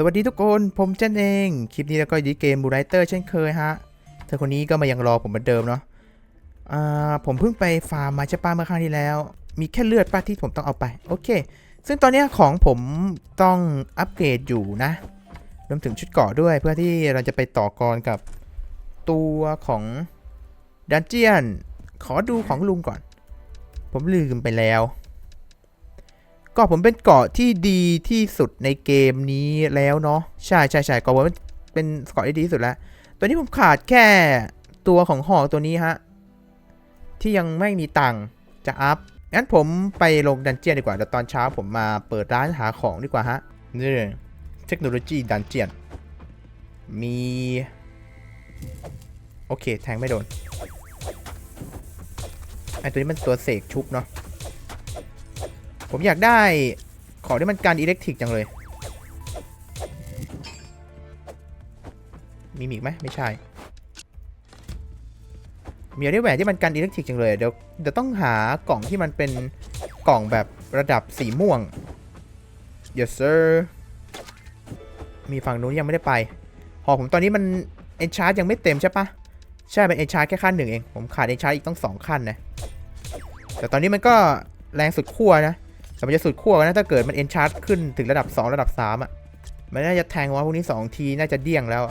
สวัสดีทุกคน ผมเจนเอง คลิปนี้แล้วก็อยูที่เกมบูไรเตอร์เช่นเคยฮะ เธอคนนี้ก็มายังรอผมเหมือนเดิมเนาะอ่าผมเพิ่งไปฟาร์มมาใช่ป้าเมื่อครั้งที่แล้ว มีแค่เลือดป้าที่ผมต้องเอาไป โอเค ซึ่งตอนนี้ของผมต้องอัปเกรดอยู่นะรวมถึงชุดเกาะด้วยเพื่อที่เราจะไปต่อกรกับตัวของดันเจียน ขอดูของลุงก่อน ผมลืมไปแล้ว กาะผมเป็นเกาะที่ดีที่สุดในเกมนี้แล้วเนาะใช่ใช่ใช่เกาะผมเป็นเกาะที่ดีที่สุดแล้ว ตัวนี้ผมขาดแค่ตัวของหอกตัวนี้ฮะ ที่ยังไม่มีตังค์จะอัพงั้นผมไปลงดันเจียนดีกว่าเดี๋ยวตอนเช้าผมมาเปิดร้านหาของดีกว่าฮะนี่เทคโนโลยีดันเจียนมี โอเค แทงไม่โดนไอตัวนี้มันตัวเสกชุบเนาะ ผมอยากได้ของที่มันการอิเล็กทริกจังเลย มีมีอีกไหมไม่ใช่ มีอะไรแหวนที่มันกันอิเล็กทริกจังเลย เดี๋ยวเดี๋ยวต้องหากล่องที่มันเป็นกล่องแบบระดับสีม่วง yes sir มีฝั่งนู้นยังไม่ได้ไป หอผมตอนนี้มันเอนชาร์ยังไม่เต็มใช่ปะใช่เป็นเอนชาร์แค่ขั้นหนึ่งเอง ผมขาดเอนชาร์อีกต้องสองขั้นนะ แต่ตอนนี้มันก็แรงสุดขั้วนะ แต่มันจะสุดขั้วนะถ้าเกิดมันเอนชาร์ขึ้นถึงระดับ 2 ระดับ 3 อะ มันน่าจะแทงว่าพวกนี้ 2 ที น่าจะเดี้ยงแล้ว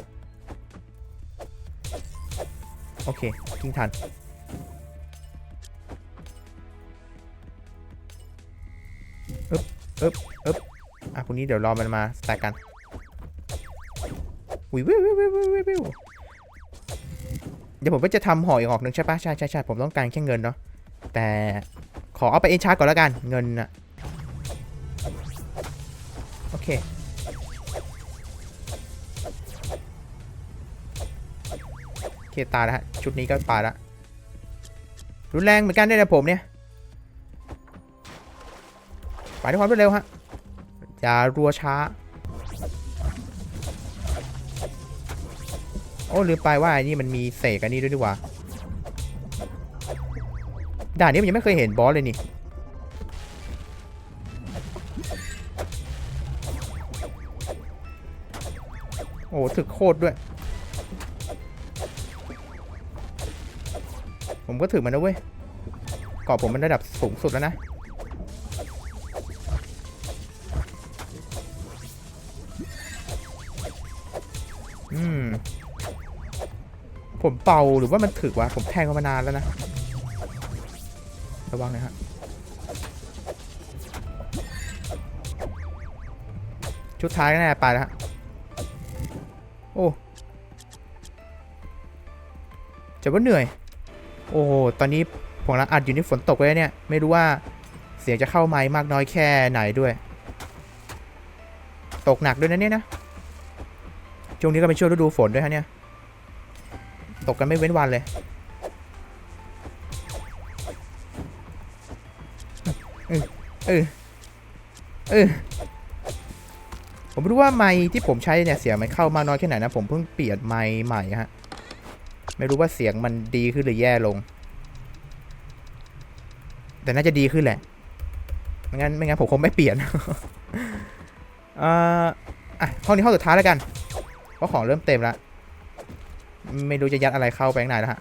โอเคทิ้งทัน อึ๊บอึ๊บอึ๊บอะพวกนี้เดี๋ยวรอมันมาสแต็กกันวิววิววิววิววิววิวเดี๋ยวผมก็จะทำห่ออีกหอกหนึ่งใช่ปะใช่ใช่ใช่ผมต้องการแค่เงินเนาะแต่ขอเอาไปเอนชาร์ก่อนแล้วกันเงินอะ เคโอเคตายแล้วฮะชุดนี้ก็ตายแล้วรุนแรงเหมือนกันได้เลยผมเนี่ย ไปด้วยความรวดเร็วฮะ อย่ารัวช้า โอ้ลืมไปว่าไอ้นี่มันมีเสกอันนี้ด้วยดีกว่า ด่านนี้มันยังไม่เคยเห็นบอสเลยนี่ โคตรด้วย ผมก็ถือมันนะเว้ยเกาะผมมันระดับสูงสุดแล้วนะ อืม ผมเป่าหรือว่ามันถึกวะ ผมแทงมันมานานแล้วนะ ระวังหนะฮะ ชุดท้ายก็แน่าไปแล้วฮะ จะว่าเหนื่อย โอ้โหตอนนี้ผมกำลังอัดอยู่นี่ฝนตกเลยเนี่ย ไม่รู้ว่าเสียงจะเข้าไมค์มากน้อยแค่ไหนด้วย ตกหนักด้วยนะเนี่ยนะ ช่วงนี้ก็เป็นช่วงฤดูฝนด้วยฮะเนี่ย ตกกันไม่เว้นวันเลยเออเออเออผมไม่รู้ว่าไมค์ที่ผมใช้เนี่ยเสียงมันเข้ามากน้อยแค่ไหนนะ ผมเพิ่งเปลี่ยนไมค์ใหม่ฮะ ไม่รู้ว่าเสียงมันดีขึ้นหรือแย่ลง แต่น่าจะดีขึ้นแหละไม่งั้นไม่งั้นผมคงไม่เปลี่ยนเอ่ออะห้องนี้ห้องสุดท้ายแล้วกันเพราะของเริ่มเต็มแล้วไม่รู้จะยัดอะไรเข้าไปข้างในแล้วฮะ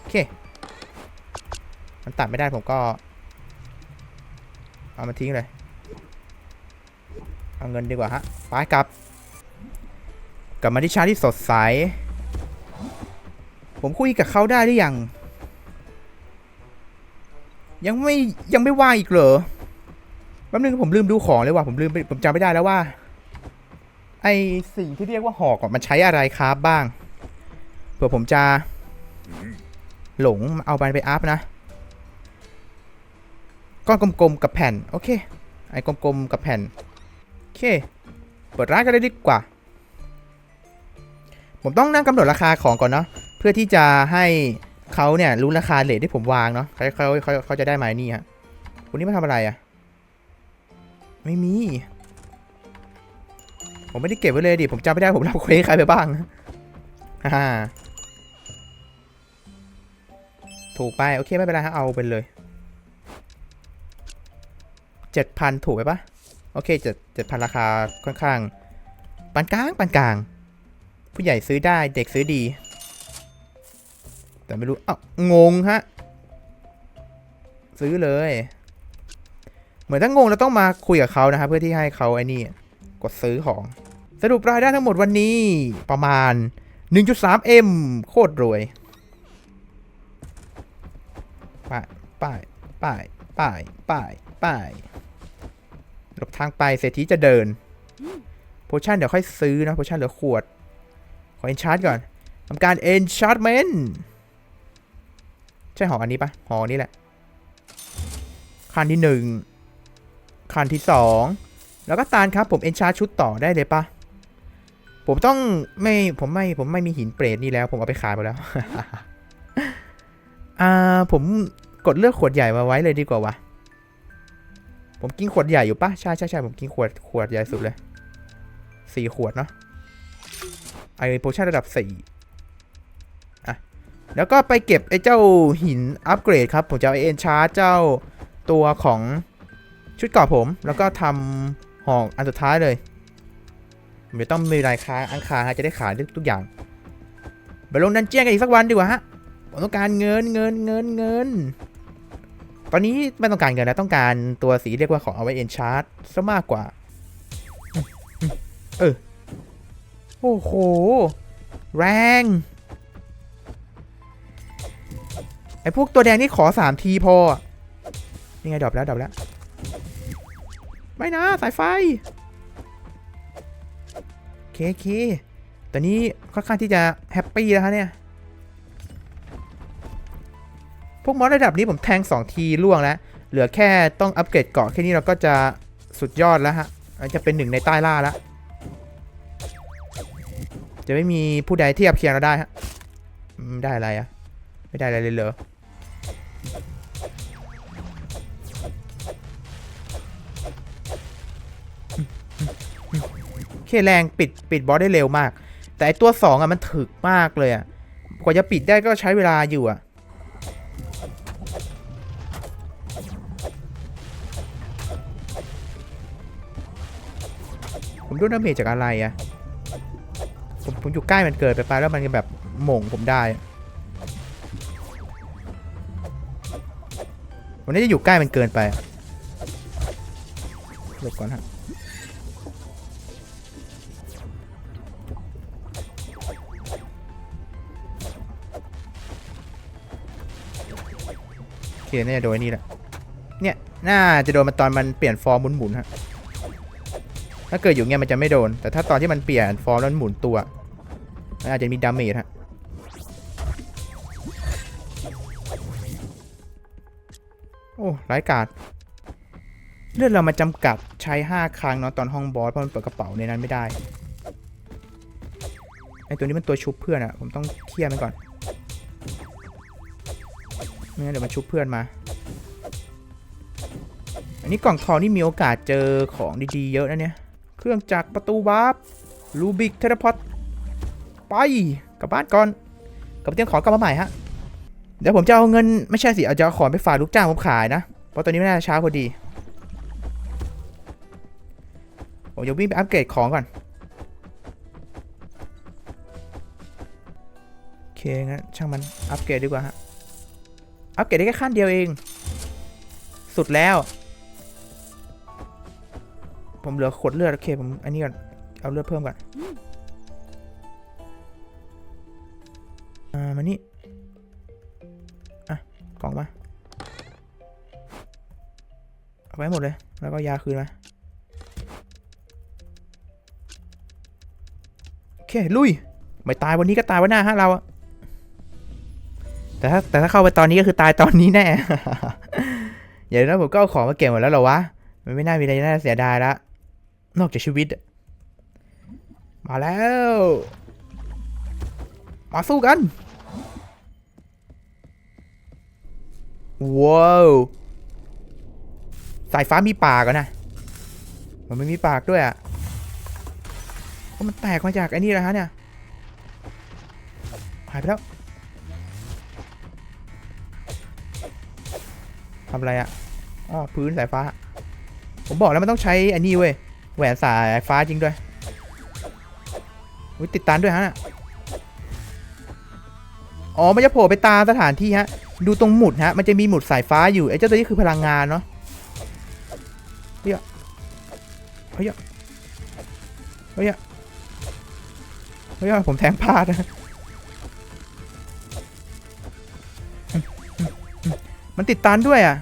โอเค มันตัดไม่ได้ผมก็ เอามาทิ้งเลย เอาเงินดีกว่าฮะไปกลับ กลับมาที่ชาที่สดใส ผมคุยกับเขาได้หรือยัง ยังไม่ยังไม่ว่างอีกเหรอแป๊บนึงผมลืมดูของเลยว่ะผมลืมผมจำไม่ได้แล้วว่า ไอสิ่งที่เรียกว่าหอกมันใช้อะไรครับบ้างเผื่อผมจะ หลงเอาไปไปอัพนะก้อนกลมๆกับแผ่น โอเค ไอ้กลมๆกับแผ่น โอเค เปิดร้านกันเลยดีกว่า ผมต้องนั่งกำหนดราคาของก่อนเนาะเพื่อที่จะให้เขาเนี่ยรู้ราคาเลทที่ผมวางเนาะเขาเขาเขาเขาจะได้มานี่ฮะคนนี้มาทำอะไรอะไม่มี ผมไม่ได้เก็บไว้เลยดิผมจำไม่ได้ผมรับเควสใครไปบ้างฮ่าถูกไปโอเคไม่เป็นไรฮะเอาไปเลยเจ็ดพันถูกไปปะโอเคเจ็ดเจ็ดพันราคาค่อนข้างปานกลางปานกลาง ผู้ใหญ่ซื้อได้เด็กซื้อดี แต่ไม่รู้อ้าวงงฮะ ซื้อเลย เหมือนถ้างงเราต้องมาคุยกับเขานะครับเพื่อที่ให้เขาไอ้นี่ กดซื้อของ สรุปรายได้ทั้งหมดวันนี้ประมาณ 1.3M โคตรรวยป้ายป้ายป้ายป้ายป้ายป้ายหลบทางไปเศรษฐีจะเดินโพชั่นเดี๋ยวค่อยซื้อนะโพชั่นเหลือขวด ขอเอนชาร์จก่อนทำการเอนชาร์จเมนใช่หออันนี้ปะหอนี้แหละคันที่หนึ่งคันที่สองแล้วก็ตาลครับผมเอนชาร์จชุดต่อได้เลยปะผมต้องไม่ผมไม่ผมไม่มีหินเปรตนี่แล้ว ผมเอาไปขายไปแล้ว อ่าผมกดเลือกขวดใหญ่มาไว้เลยดีกว่าวะผมกินขวดใหญ่อยู่ปะใช่ใช่ใช่ผมกินขวดขวดใหญ่สุดเลยสี่ขวดเนาะ ไอโพชั่นระดับสี่อะ แล้วก็ไปเก็บไอ้เจ้าหินอัปเกรดครับ ผมจะเอาเอ็นชาร์จเจ้าตัวของชุดเกราะผม แล้วก็ทำห่ออันสุดท้ายเลยไม่ต้องมีรายค้าอังคารจะได้ขายทุกอย่าง ไปลงดันเจี้ยนกันอีกสักวันดีกว่าฮะ ผมต้องการเงินเงินเงินเงิน ตอนนี้ไม่ต้องการเงินแล้วต้องการตัวสีเรียกว่าของเอาไว้เอ็นชาร์จซะมากกว่า เออ โอ้โห แรง ไอพวกตัวแดงนี่ขอสามทีพออะนี่ไงดรอปแล้วดรอปแล้ว ไม่นะ สายไฟเคเคตอนนี้ค่อนข้างที่จะแฮปปี้แล้วฮะเนี่ย พวกมอสระดับนี้ผมแทง 2 ทีล่วงแล้ว เหลือแค่ต้องอัปเกรดเกาะแค่นี้เราก็จะสุดยอดแล้วฮะจะเป็นหนึ่งในใต้ล่าแล้ว จะไม่มีผู้ใดเทียบเคียงเราได้ฮะได้อะไรอะไม่ได้อะไรเลยเหรอเคแรงปิดปิดบอสได้เร็วมาก แต่ไอตัวสองอะมันถึกมากเลยอะกว่าจะปิดได้ก็ใช้เวลาอยู่อะผมโดนดาเมจจากอะไรอะ ผมผมอยู่ใกล้มันเกิดไปไปแล้วมันแบบหม่งผมได้วันนี้จะอยู่ใกล้มันเกินไปหลบก่อนฮะโอเคน่าจะโดนนี่แหละเนี่ยน่าจะโดนมันตอนมันเปลี่ยนฟอร์มหมุนๆฮะถ้าเกิดอยู่เงี้ยมันจะไม่โดน แต่ถ้าตอนที่มันเปลี่ยนฟอร์มแล้วมันหมุนตัว อาจจะมีดาเมจฮะโอ้ร้ายกาจเลือดเรามาจำกัดใช้ 5 ครั้งเนาะตอนห้องบอสเพราะมันเปิดกระเป๋าในนั้นไม่ได้ไอตัวนี้มันตัวชุบเพื่อนอะผมต้องเคลียร์มันก่อนไม่งั้นเดี๋ยวมันชุบเพื่อนมา อันนี้กล่องทองนี่มีโอกาสเจอของดีๆเยอะนะเนี่ย เครื่องจักรประตูวาร์ปลูบิกเทเลพอร์ต ไปกลับบ้านก่อนกลับเตรียมของกลับมาใหม่ฮะเดี๋ยวผมจะเอาเงินไม่ใช่สิเอาจะเอาของไปฝากลูกจ้างผมขายนะเพราะตอนนี้ไม่น่าจะช้าพอดีผมจะวิ่งไปอัปเกรดของก่อนโอเคงั้นช่างมันอัปเกรดดีกว่าฮะอัปเกรดได้แค่ขั้นเดียวเอง สุดแล้ว ผมเหลือขวดเลือดโอเคผมอันนี้ก่อนเอาเลือดเพิ่มก่อน มานี่ อะ กล่องมา เอาไว้หมดเลย แล้วก็ยาคืนมา โอเค ลุย ไม่ตายวันนี้ก็ตายวันหน้าฮะเราอะแต่ถ้าแต่ถ้าเข้าไปตอนนี้ก็คือตายตอนนี้แน่ อย่างนั้นผมก็เอาของมาเก็บหมดแล้วหรอวะ มันไม่น่ามีอะไรน่าเสียดายละ นอกจากชีวิต มาแล้ว มาสู้กัน ว้าวสายฟ้ามีปากนะ มันไม่มีปากด้วยอะก็มันแตกมาจากไอ้นี่แหละฮะเนี่ยหายไปแล้วทำอะไรอะอ๋อพื้นสายฟ้า ผมบอกแล้วมันต้องใช้อันนี้เว้ย แหวนสายฟ้าจริงด้วยอุ๊ยติดตามด้วยฮะ อ๋อ มันจะโผล่ไปตามสถานที่ฮะ ดูตรงหมุดฮะ มันจะมีหมุดสายฟ้าอยู่ไอ้เจ้าตัวนี้คือพลังงานเนาะเฮ้ยอะเฮ้ยอะเฮ้ยอะเฮ้ยอะผมแทงพลาดนะมันติดตันด้วยอะ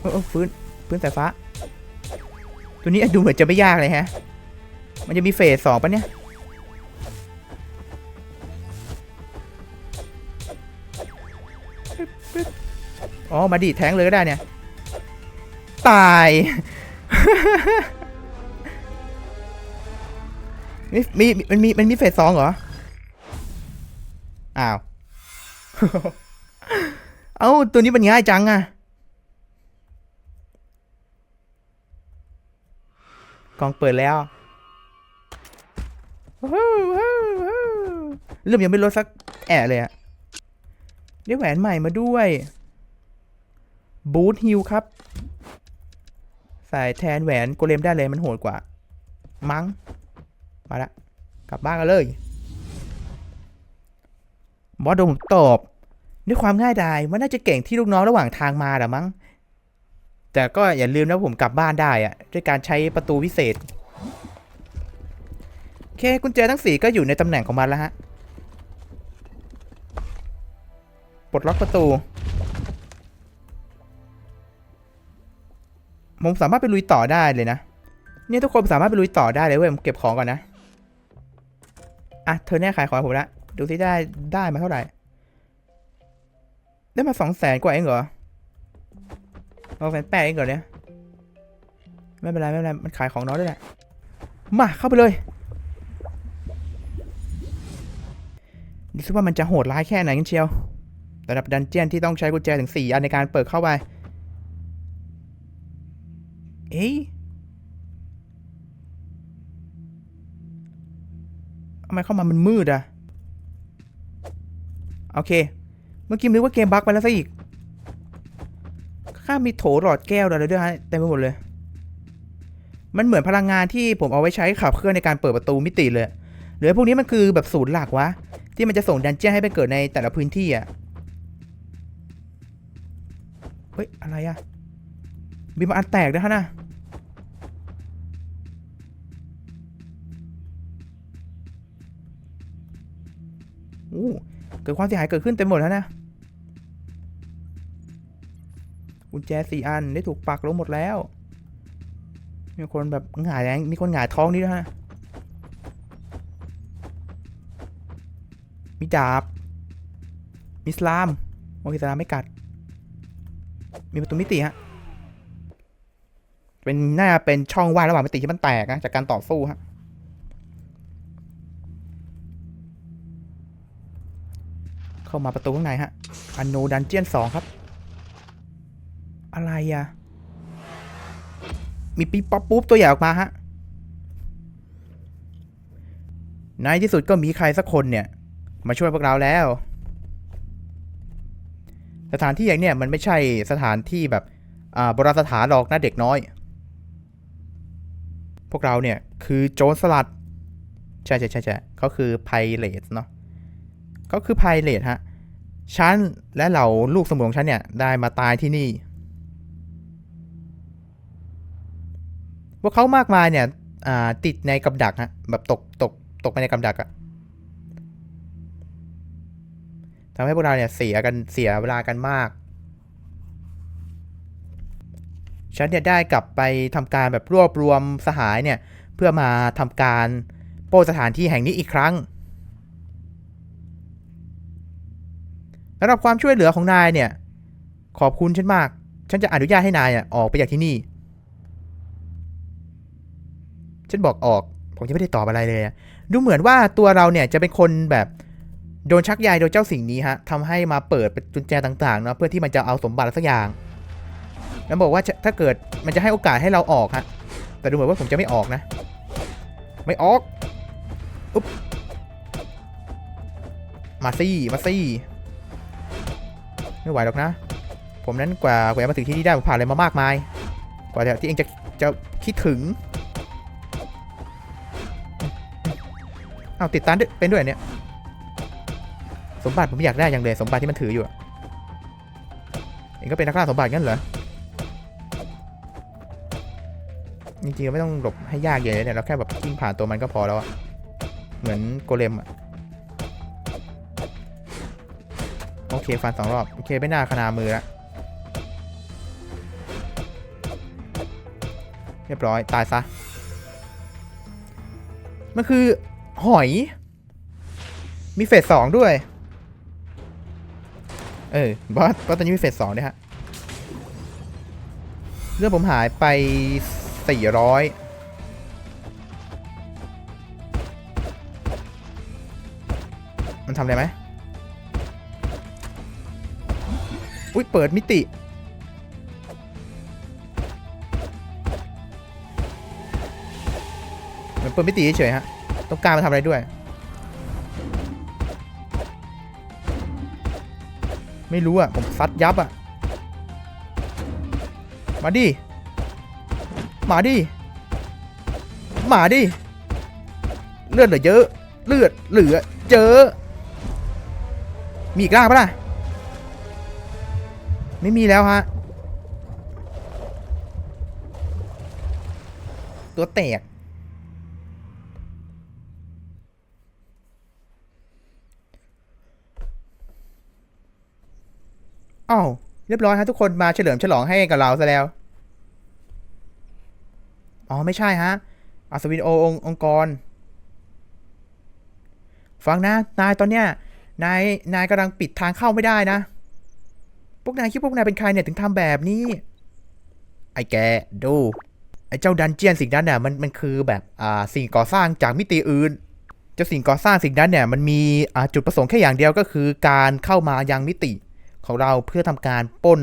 เออเออฟื้นฟื้นสายฟ้า ตัวนี้ดูเหมือนจะไม่ยากเลยฮะ มันจะมีเฟสสองปะเนี่ย อ๋อ มาดีแทงเลยก็ได้เนี่ย ตาย มีมีมันมีมันมีเฟสสองเหรอ อ้าว เอ้า ตัวนี้มันง่ายจังอะกองเปิดแล้วว้าวว้าวว้าวเริ่มยังไม่ลดสักแอะเลยอะ ได้แหวนใหม่มาด้วยบูทฮิลครับ ใส่แทนแหวนโกเลมได้เลยมันโหดกว่า มั้งมาละ กลับบ้านกันเลยบอสโดมตอบ ด้วยความง่ายดายมันน่าจะเก่งที่ลูกน้องระหว่างทางมาแหละมั้ง แต่ก็อย่าลืมนะผมกลับบ้านได้อะด้วยการใช้ประตูวิเศษ โอเคกุญแจทั้งสี่ก็อยู่ในตำแหน่งของมันแล้วฮะ ปลดล็อกประตู ผมสามารถไปลุยต่อได้เลยนะ เนี่ยทุกคนสามารถไปลุยต่อได้เลยเว้ยผมเก็บของก่อนนะ อะ เธอแน่ขายของผมละ ดูสิได้ได้มาเท่าไหร่ ได้มาสองแสนกว่าเองเหรอสองแสนแปดเองเหรอเนี่ย ไม่เป็นไรไม่เป็นไร มันขายของน้อยด้วยแหละ มาเข้าไปเลยดูซิว่ามันจะโหดร้ายแค่ไหนกันเชียว ระดับดันเจียนที่ต้องใช้กุญแจถึงสี่อันในการเปิดเข้าไป เอ๊ะทำไมเข้ามามันมืดอะโอเค เมื่อกี้นึกว่าเกมบั๊กไปแล้วซะอีก ข้ามีโถหลอดแก้วอะไรด้วยฮะเต็มไปหมดเลย มันเหมือนพลังงานที่ผมเอาไว้ใช้ขับเคลื่อนในการเปิดประตูมิติเลย หรือพวกนี้มันคือแบบศูนย์หลักวะ ที่มันจะส่งดันเจียนให้ไปเกิดในแต่ละพื้นที่อะ ฮ้ย อะไรอะมีมาอันแตกด้วยฮะนะโอ้เกิดความเสียหายเกิดขึ้นเต็มหมดแล้วนะกุญแจสี่อันได้ถูกปักลงหมดแล้ว มีคนแบบหงายแรงมีคนหงายท้องนี่ด้วยฮะ มีดาบ มีสลาม โอเคสลามไม่กัด มีประตูมิติฮะ เป็นหน้าเป็นช่องว่างระหว่างมิติที่มันแตกนะจากการต่อสู้ฮะเข้ามาประตูข้างในฮะอันโนดันเจียนสองครับ อะไรอะมีปีป๊อปปุ๊บตัวใหญ่ออกมาฮะในที่สุดก็มีใครสักคนเนี่ย มาช่วยพวกเราแล้ว สถานที่อย่างเนี่ยมันไม่ใช่สถานที่แบบอ่าโบราณสถานหรอกนะเด็กน้อย พวกเราเนี่ยคือโจรสลัด ใช่ใช่ใช่ใช่เขาคือไพเรตเนาะเขาคือไพเรตฮะฉันและเหล่าลูกสมุนของฉันเนี่ยได้มาตายที่นี่ พวกเขามากมายเนี่ยอ่าติดในกับดักฮะแบบตกตกตกไปในกับดักอะ ทำให้พวกเราเนี่ยเสียกันเสียเวลากันมาก ฉันเนี่ยได้กลับไปทำการแบบรวบรวมสหายเนี่ยเพื่อมาทำการโป้สถานที่แห่งนี้อีกครั้งสำหรับความช่วยเหลือของนายเนี่ย ขอบคุณฉันมาก ฉันจะอนุญาตให้นายอะออกไปจากที่นี่ ฉันบอกออก ผมยังไม่ได้ตอบอะไรเลย ดูเหมือนว่าตัวเราเนี่ยจะเป็นคนแบบ โดนชักใยโดยเจ้าสิ่งนี้ฮะทำให้มาเปิดกุญแจต่างๆเนาะเพื่อที่มันจะเอาสมบัติอะไรสักอย่าง แล้วบอกว่าถ้าเกิดมันจะให้โอกาสให้เราออกฮะแต่ดูเหมือนว่าผมจะไม่ออกนะ ไม่ออกอุ๊บมาซี่มาซี่ไม่ไหวหรอกนะ ผมนั้นกว่ากว่าจะมาถึงที่นี่ได้ผมผ่านอะไรมามากมาย กว่าที่เองจะจะคิดถึงเอาวติดตามเป็นด้วยเนี่ย สมบัติผมอยากได้อย่างเลยสมบัติที่มันถืออยู่อะเองก็เป็นนักล่าสมบัติงั้นเหรอจริงๆไม่ต้องหลบให้ยากอย่างเลยเนี่ยเราแค่แบบวิ่งผ่านตัวมันก็พอแล้วอะเหมือนโกเลมอะโอเคฟันสองรอบโอเคไม่น่าขนามือละเรียบร้อยตายซะมันคือหอย มีเฟสสองด้วย เออบอสบอสตอนนี้มีเฟสสองด้วยฮะเรื่องผมหายไป 400มันทำอะไรไหมอุ้ย เปิดมิติ มันเปิดมิติเฉยฮะ ต้องการมาทำอะไรด้วย ไม่รู้อะผมซัดยับอะมาดิมาดิมาดิเลือดเหลือเยอะ เลือดเหลือเยอะมีอีกล่างปะล่ะ ไม่มีแล้วฮะ ตัวแตก อ้าวเรียบร้อยฮะทุกคนมาเฉลิมฉลองให้กับเราซะแล้ว อ๋อ ไม่ใช่ฮะอัศวินโอองค์องค์กร ฟังนะ นายตอนเนี้ยนายนายกำลังปิดทางเข้าไม่ได้นะ พวกนายคิดพวกนายเป็นใครเนี่ยถึงทำแบบนี้ ไอ้แกดู ไอ้เจ้าดันเจียนสิ่งนั้นเนี่ยมันมันคือแบบอ่าสิ่งก่อสร้างจากมิติอื่นเจ้าสิ่งก่อสร้างสิ่งนั้นเนี่ยมันมีอ่าจุดประสงค์แค่อย่างเดียวก็คือการเข้ามายังมิติ ของเราเพื่อทำการป้น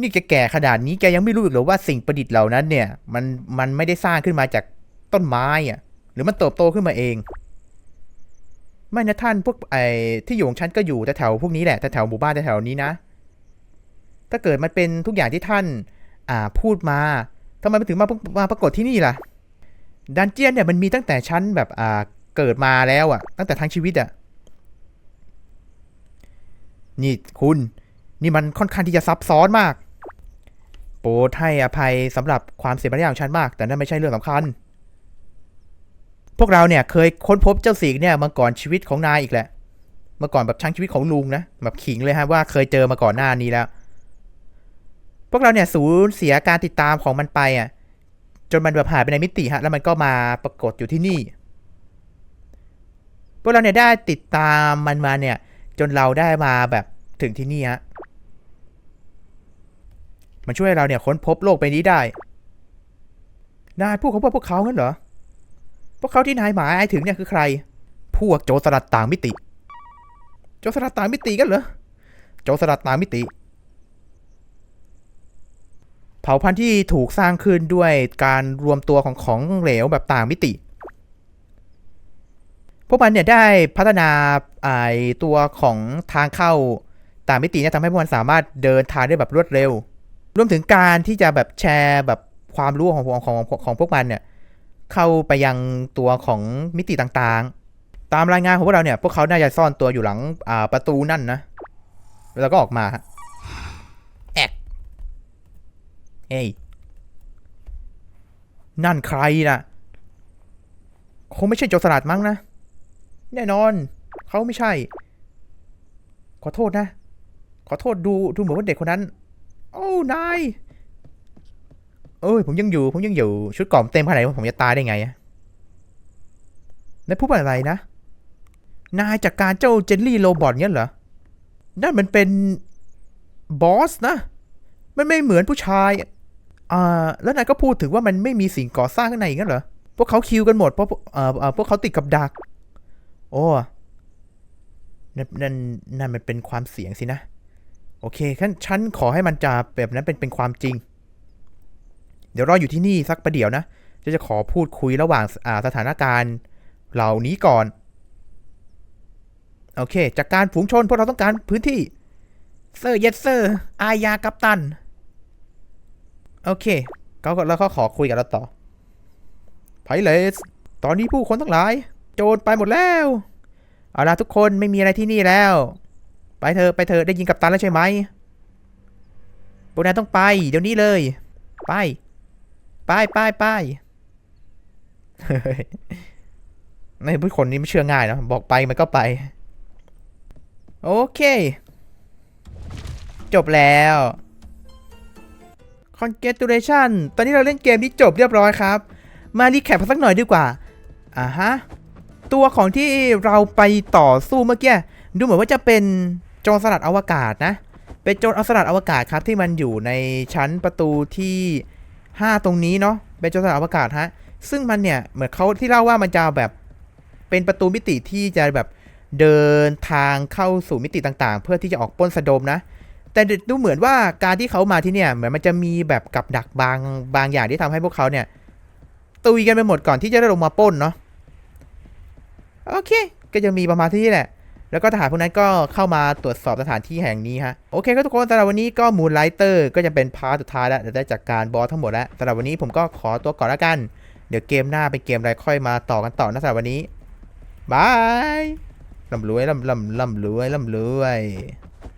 นี่แกแก่ขนาดนี้แกยังไม่รู้อีกเหรอว่าสิ่งประดิษฐ์เหล่านั้นเนี่ยมันมันไม่ได้สร้างขึ้นมาจากต้นไม้อะหรือมันเติบโตขึ้นมาเอง ไม่นะท่านพวกไอ้ที่อยู่ของฉันก็อยู่แถวพวกนี้แหละแถวหมู่บ้านแถวนี้นะ ถ้าเกิดมันเป็นทุกอย่างที่ท่าน อ่าพูดมาทำไมมันถึงมามาปรากฏที่นี่ล่ะ ดันเจียนเนี่ยมันมีตั้งแต่ชั้นแบบอ่าเกิดมาแล้วอะตั้งแต่ทั้งชีวิตอะนี่คุณ นี่มันค่อนข้างที่จะซับซ้อนมาก โปรดให้อภัยสำหรับความเสียมารยาของฉันมาก แต่นั่นไม่ใช่เรื่องสำคัญ พวกเราเนี่ยเคยค้นพบเจ้าสิงเนี่ยมาก่อนชีวิตของนายอีกแหละ เมื่อก่อนแบบทั้งชีวิตของลุงนะแบบขิงเลยฮะว่าเคยเจอมาก่อนหน้านี้แล้ว พวกเราเนี่ยสูญเสียการติดตามของมันไปอะ จนมันแบบหายไปในมิติฮะ แล้วมันก็มาปรากฏอยู่ที่นี่ พวกเราเนี่ยได้ติดตามมันมาเนี่ย จนเราได้มาแบบถึงที่นี่ฮะ มันช่วยเราเนี่ยค้นพบโลกใบนี้ได้ นายพูดเขาว่าพวกเขางั้นเหรอ พวกเขาที่นายหมายถึงเนี่ยคือใคร พวกโจรสลัดต่างมิติ โจรสลัดต่างมิติกันเหรอ โจรสลัดต่างมิติ เผ่าพันธุ์ที่ถูกสร้างขึ้นด้วยการรวมตัวของของเหลวแบบต่างมิติ พวกมันเนี่ยได้พัฒนาไอตัวของทางเข้าต่างมิติเนี่ยทำให้พวกมันสามารถเดินทางได้แบบรวดเร็ว รวมถึงการที่จะแบบแชร์แบบความรู้ของของของของพวกมันเนี่ยเข้าไปยังตัวของมิติต่างๆ ตามรายงานของพวกเราเนี่ย พวกเขาน่าจะซ่อนตัวอยู่หลังอ่าประตูนั่นนะ แล้วก็ออกมาฮะแอกเฮ้ยนั่นใครน่ะคงไม่ใช่โจรสลัดมั้งนะ แน่นอน เขาไม่ใช่ ขอโทษนะ ขอโทษดูดูเหมือนว่าเด็กคนนั้น โอ้ นาย เอ้ย ผมยังอยู่ ผมยังอยู่ ชุดกล่อมเต็มขนาดนี้ผมจะตายได้ไงนายพูดอะไรนะ นายจากการเจ้าเจลลี่โรบอทเนี่ยเหรอ นั่นมันเป็นบอสนะ มันไม่เหมือนผู้ชายอ่าแล้วนายก็พูดถึงว่ามันไม่มีสิ่งก่อสร้างข้างในงั้นเหรอ พวกเขาคิวกันหมดเพราะเอ่อเอ่อพวกเขาติดกับดัก โอ้ นั่นนั่นนั่นมันเป็นความเสี่ยงสินะ โอเคขั้นฉันขอให้มันจะแบบนั้นเป็นเป็นความจริง เดี๋ยวรออยู่ที่นี่สักประเดี๋ยวนะจะจะขอพูดคุยระหว่างาสถานการณ์เหล่านี้ก่อน โอเค จากการฝูงชนพวกเราต้องการพื้นที่เซอร์เยสเซอร์อายากัปตัน โอเคเขาก็แล้วเขาขอคุยกับเราต่อไพเลสตอนนี้ผู้คนทั้งหลาย โจรไปหมดแล้ว เอาล่ะทุกคนไม่มีอะไรที่นี่แล้ว ไปเถอไปเถอได้ยินกับตันแล้วใช่ไหมพวกนายต้องไป เดี๋ยวนี้เลย ไป ไปไปไปเฮ้ยในผู้คนนี้ไม่เชื่อง่ายนะบอกไปมันก็ไป โอเค จบแล้ว Congratulation ตอนนี้เราเล่นเกมนี้จบเรียบร้อยครับ มารีแคปสักหน่อยดีกว่า อ่าฮะ ตัวของที่เราไปต่อสู้เมื่อกี้ ดูเหมือนว่าจะเป็น โจรสลัดอวกาศนะ เป็นโจรสลัดอวกาศครับที่มันอยู่ในชั้นประตูที่ 5 ตรงนี้เนาะ เป็นโจรสลัดอวกาศฮะ ซึ่งมันเนี่ยเหมือนเขาที่เล่าว่ามันจะแบบเป็นประตูมิติที่จะแบบเดินทางเข้าสู่มิติต่างๆ เพื่อที่จะออกปล้นสะดมนะ แต่ดูเหมือนว่าการที่เขามาที่เนี่ยเหมือนมันจะมีแบบกับดักบางบางอย่างที่ทำให้พวกเขาเนี่ยตุยกันไปหมดก่อนที่จะได้ลงมาปล้นเนาะ โอเค ก็จะมีประมาณที่นี่แหละ แล้วก็ทหารพวกนั้นก็เข้ามาตรวจสอบสถานที่แห่งนี้ฮะโอเคก็ทุกคนสำหรับวันนี้ก็มูนไลเตอร์ก็จะเป็นพาร์ทสุดท้ายแล้วจะได้จัดการบอสทั้งหมดแล้วสำหรับวันนี้ผมก็ขอตัวก่อนแล้วกัน เดี๋ยวเกมหน้าเป็นเกมอะไรค่อยมาต่อกันต่อนะสำหรับวันนี้บายลำรวยลำลำลำรวยลำรวย